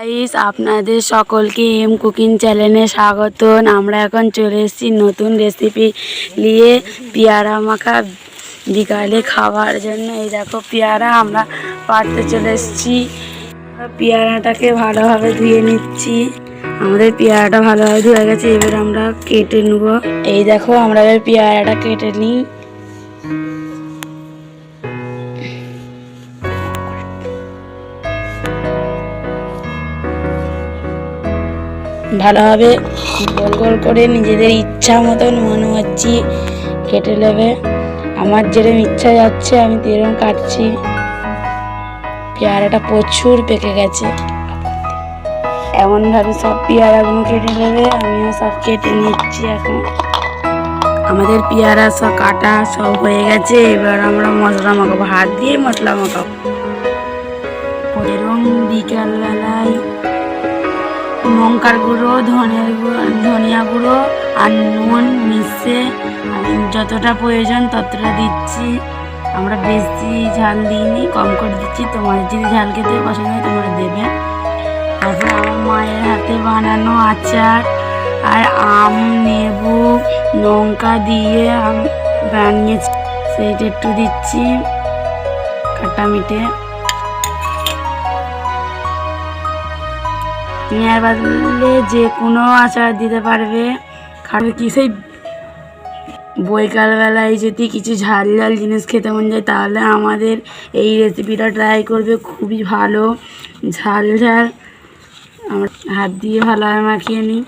Guys আপনাদের সকলকে M cooking চ্যানেলে স্বাগত আমরা এখন চলে এসেছি নতুন রেসিপি নিয়ে পেয়ারা মাখা বিকালে খাওয়ার জন্য। এই দেখো পেয়ারা, আমরা পাড়তে চলে এসেছি। পেয়ারাটাকে ভালোভাবে ধুয়ে নিচ্ছি। আমাদের পেয়ারাটা ভালোভাবে ধুয়ে গেছে, এবার আমরা কেটে নেব। এই দেখো, আমরা এবার পেয়ারাটা কেটে নিই। ভালোভাবে গোল গোল করে নিজেদের ইচ্ছা মতন হচ্ছি কেটে নেবে। আমার যেরকম ইচ্ছা যাচ্ছে, আমি তেরম কাটছি। পেয়ারাটা প্রচুর পেকে গেছে। এমনভাবে সব পেয়ারাগুলো কেটে নেবে, আমিও সব কেটে নিচ্ছি এখন। আমাদের পেয়ারা সব কাটা সব হয়ে গেছে, এবার আমরা মশলা মাখাবো। হাত দিয়ে মশলা মাখাবো। এরকম বিকালবেলায় লঙ্কার গুঁড়ো ধনের গুঁড়ো, ধনিয়া গুঁড়ো আর নুন মিশে যতটা প্রয়োজন ততটা দিচ্ছি। আমরা বেশি ঝাল দিইনি, কম করে দিচ্ছি। তোমার যদি ঝাল খেতে পছন্দ হয় তোমরা দেবে। তারপরে আমার মায়ের হাতে বানানো আচার আর আম নেবু লঙ্কা দিয়ে আম বানিয়েছি। সেইটা একটু দিচ্ছি খাটা মিঠে মেয়ার বাদলে যে কোনো আচার দিতে পারবে। খাবে কি সেই বৈকালবেলায় যদি কিছু ঝাল ঝাল জিনিস খেতে মন যায়, তাহলে আমাদের এই রেসিপিটা ট্রাই করবে, খুবই ভালো। ঝাল ঝাল। আমরা হাত দিয়ে ভালোভাবে মাখিয়ে নিই।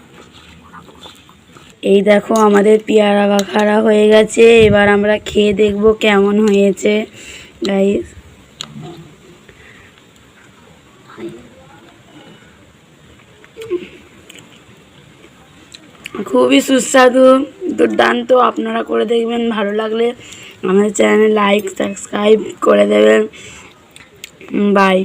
এই দেখো, আমাদের পেয়ারা বাখারা হয়ে গেছে। এবার আমরা খেয়ে দেখব কেমন হয়েছে। গাইস খুবই সুস্বাদু, দুর্দান্ত। আপনারা করে দেখবেন, ভালো লাগলে আমাদের চ্যানেলে লাইক সাবস্ক্রাইব করে দেবেন। বাই